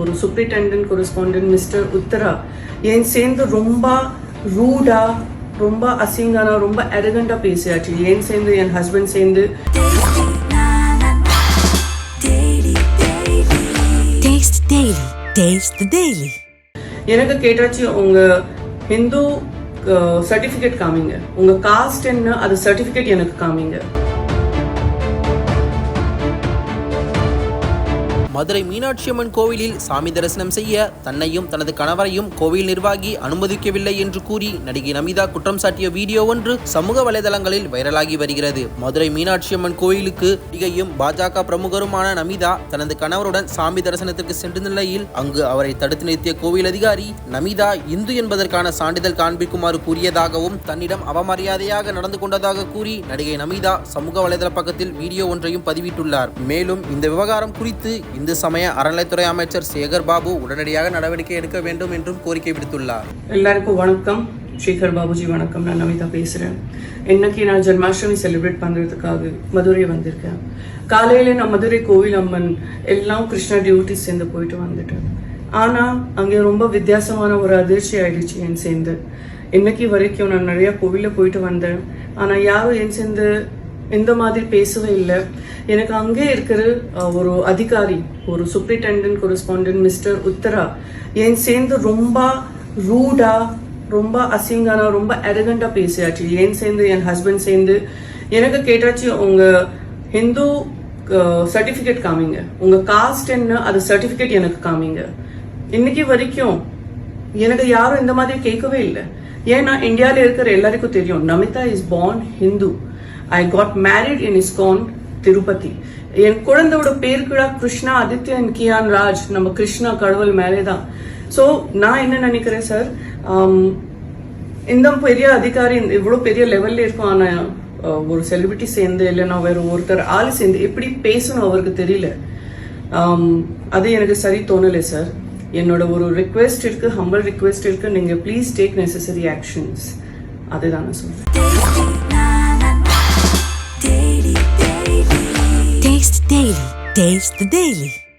ஒரு superintendent correspondent mister Uttara என் சேர்ந்து ரொம்ப ரூடா ரொம்ப அசிங்கானா ரொம்ப அரகண்டா பேசியாச்சு என் சேர்ந்து என் ஹஸ்பண்ட் சேர்ந்து. எனக்கு கேட்டாச்சு உங்க ஹிந்து சர்டிஃபிகேட் காமிங்க. உங்க காஸ்ட் என்ன அது சர்டிஃபிகேட் எனக்கு காமிங்க. மதுரை மீனாட்சி அம்மன் கோவிலில் சாமி தரிசனம் செய்ய தன்னையும் தனது கணவரையும் கோவில் நிர்வாகி அனுமதிக்கவில்லை என்று கூறி நடிகை நமிதா குற்றம் சாட்டிய வீடியோ ஒன்று சமூக வலைதளங்களில் வைரலாகி வருகிறது. மதுரை மீனாட்சி அம்மன் கோவிலுக்கு நடிகையும் பாஜக பிரமுகருமான நமிதா தனது கணவருடன் சாமி தரிசனத்திற்கு சென்ற நிலையில் அங்கு அவரை தடுத்து நிறுத்திய கோவில் அதிகாரி நமிதா இந்து என்பதற்கான சான்றிதழ் காண்பிக்குமாறு கூறியதாகவும் தன்னிடம் அவமரியாதையாக நடந்து கொண்டதாக கூறி நடிகை நமிதா சமூக வலைதள பக்கத்தில் வீடியோ ஒன்றையும் பதிவிட்டுள்ளார். மேலும் இந்த விவகாரம் குறித்து இந்து சமய அறநிலைத்துறை அமைச்சர் சேகர் பாபு உடனடியாக நடவடிக்கை எடுக்க வேண்டும் என்றும் கோரிக்கை விடுத்துள்ளார். எல்லாருக்கும் வணக்கம். சேகர் பாபுஜி வணக்கம். நான் நமிதா பேசுகிறேன் இன்னைக்கு நான் ஜென்மாஷ்டமி செலிப்ரேட் பண்ணுறதுக்காக மதுரை வந்திருக்கேன். காலையில் நான் மதுரை கோவில் அம்மன் எல்லாம் கிருஷ்ணா டியூட்டி சேர்ந்து போயிட்டு வந்துட்டேன். ஆனால் அங்கே ரொம்ப வித்தியாசமான ஒரு அதிர்ச்சி ஆயிடுச்சு என் சேர்ந்து. இன்னைக்கு வரைக்கும் நான் நிறையா கோவிலில் போயிட்டு வந்தேன். ஆனால் யாரும் என் சேர்ந்து இந்த மாதிரி பேசவே இல்லை. எனக்கு அங்கே இருக்கிற ஒரு அதிகாரி ஒரு சூப்பரிண்டென்டென்ட் கொரஸ்பாண்டன்ட் மிஸ்டர் உத்தரா என் சேர்ந்து ரொம்ப ரூடா ரொம்ப அசிங்கானா ரொம்ப அரகண்டா பேசியாச்சு என் சேர்ந்து என் ஹஸ்பண்ட் சேர்ந்து? எனக்கு கேட்டாச்சு உங்க ஹிந்து சர்டிஃபிகேட் காமிங்க. உங்க காஸ்ட் என்ன அது சர்டிஃபிகேட் எனக்கு காமிங்க. இன்னைக்கு வரைக்கும் எனக்கு யாரும் இந்த மாதிரி கேட்கவே இல்லை. ஏன்னா இந்தியாவில் இருக்கிற எல்லாருக்கும் தெரியும் Namitha is born Hindu I got married in ISKCON Tirupati என் குழந்தையோட பேர் கூட கிருஷ்ணா ஆதித்யன் கியான் ராஜ். நம்ம கிருஷ்ணா கடவுள் மேலே தான் ஸோ நான் என்ன நினைக்கிறேன் சார் இந்த பெரிய அதிகாரி இவ்வளோ பெரிய லெவல்ல இருக்கும் ஒரு செலிபிரிட்டி சேர்ந்து இல்லைன்னா வேற ஒருத்தர் ஆள் சேர்ந்து எப்படி பேசணும் அவருக்கு தெரியல. அது எனக்கு சரி தோணலை சார் என்னோட ஒரு ரிக்வெஸ்ட் இருக்கு ஹம்பிள் ரிக்வெஸ்ட் இருக்கு. நீங்க ப்ளீஸ் டேக் நெசசரி ஆக்ஷன்ஸ் அதுதான் நான் சொல்றேன். Taste the Daily.